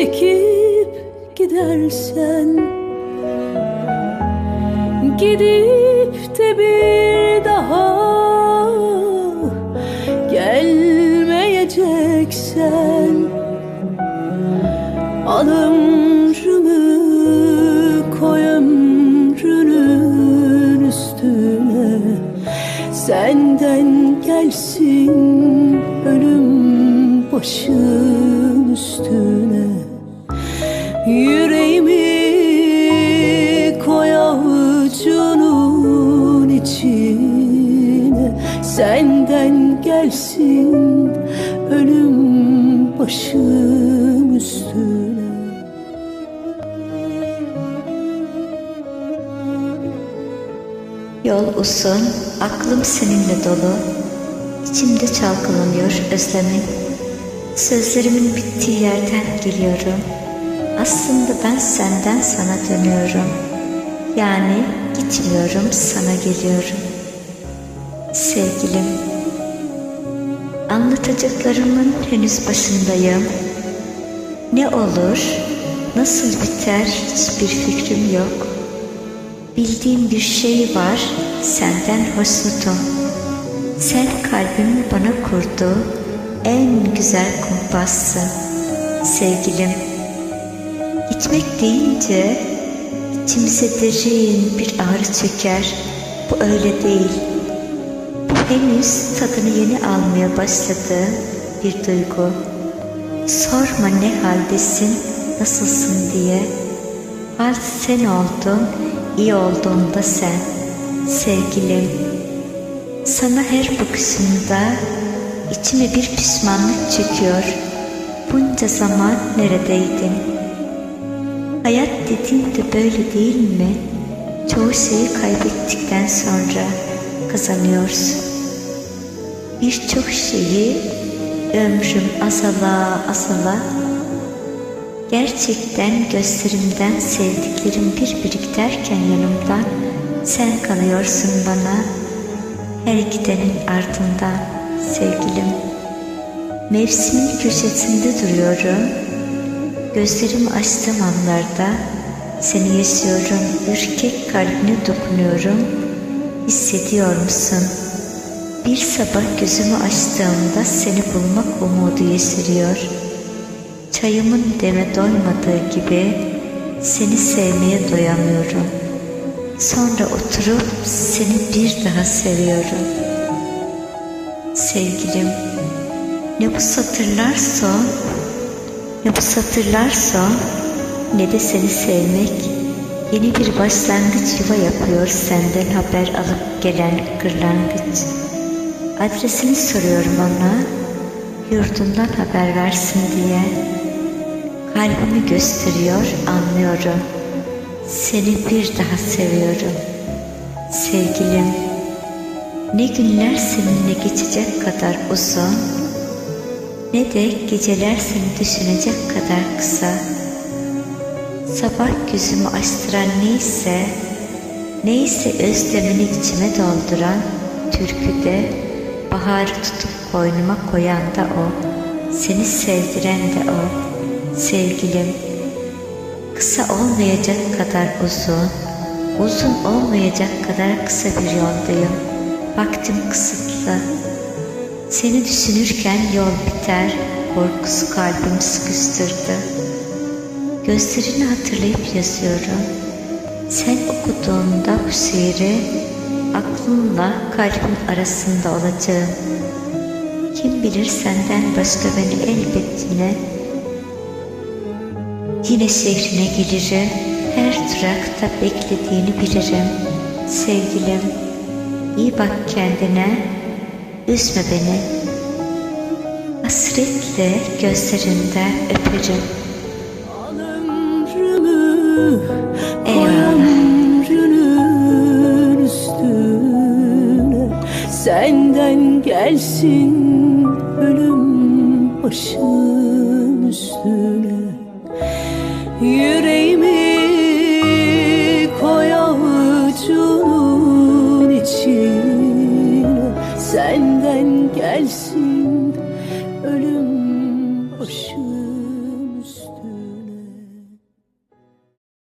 çekip gidersen Gidip de bir daha gelmeyeceksen Al ömrümü koy ömrünün üstüne. Senden gelsin ölüm başın üstüne Yüreğimi koy avucunun içine Senden gelsin ölüm başım üstüne Yol uzun, aklım seninle dolu. İçimde çalkalanıyor özlemin. Sözlerimin bittiği yerden geliyorum. Aslında ben senden sana dönüyorum. Yani gitmiyorum sana geliyorum. Sevgilim, anlatacaklarımın henüz başındayım. Ne olur, nasıl biter hiçbir fikrim yok. Bildiğim bir şey var, senden hoşnutum. Sen kalbimi bana kurdu, en güzel kumpassın. Sevgilim, gitmek deyince içimize derin bir ağrı çöker. Bu öyle değil. Bu henüz tadını yeni almaya başladığı bir duygu. Sorma ne haldesin, nasılsın diye. Hal sen oldun, iyi olduğunda sen, sevgilim. Sana her bakışımda içime bir pişmanlık çekiyor. Bunca zaman neredeydin? Hayat dediğin de böyle değil mi? Çoğu şeyi kaybettikten sonra kazanıyorsun. Birçok şeyi ömrüm azala azala Gerçekten gözlerimden sevdiklerim bir birikterken yanımdan sen kalıyorsun bana her gidenin ardından sevgilim. Mevsimin köşesinde duruyorum. Gözlerimi açtığım anlarda seni yaşıyorum. Ürkek kalbine dokunuyorum. Hissediyor musun? Bir sabah gözümü açtığımda seni bulmak umudu yeşeriyor.'' Çayımın deme doymadığı gibi seni sevmeye doyamıyorum. Sonra oturup seni bir daha seviyorum. Sevgilim, ne bu satırlar son, ne bu satırlar son, ne de seni sevmek. Yeni bir başlangıç yuva yapıyor senden haber alıp gelen kırlangıç. Adresini soruyorum ona, yurdundan haber versin diye. Kalbimi gösteriyor, anlıyorum. Seni bir daha seviyorum. Sevgilim, ne günler seninle geçecek kadar uzun, ne de geceler seni düşünecek kadar kısa. Sabah gözümü açtıran neyse, neyse özlemini içime dolduran türküde baharı tutup koynuma koyan da o, seni sevdiren de o. Sevgilim, kısa olmayacak kadar uzun, uzun olmayacak kadar kısa bir yoldayım. Vaktim kısıtlı. Seni düşünürken yol biter, korkusu kalbimi sıkıştırdı. Gözlerini hatırlayıp yazıyorum. Sen okuduğunda bu şiiri aklımla kalbim arasında olacağım. Kim bilir senden başka beni elbet yine Yine şehrine gelirim, her durakta beklediğini bilirim. Sevgilim, iyi bak kendine, üzme beni. Hasretle gözlerinden öperim. Ömrümü ömrünün üstüne Senden gelsin ölüm başın senden gelsin ölüm başı.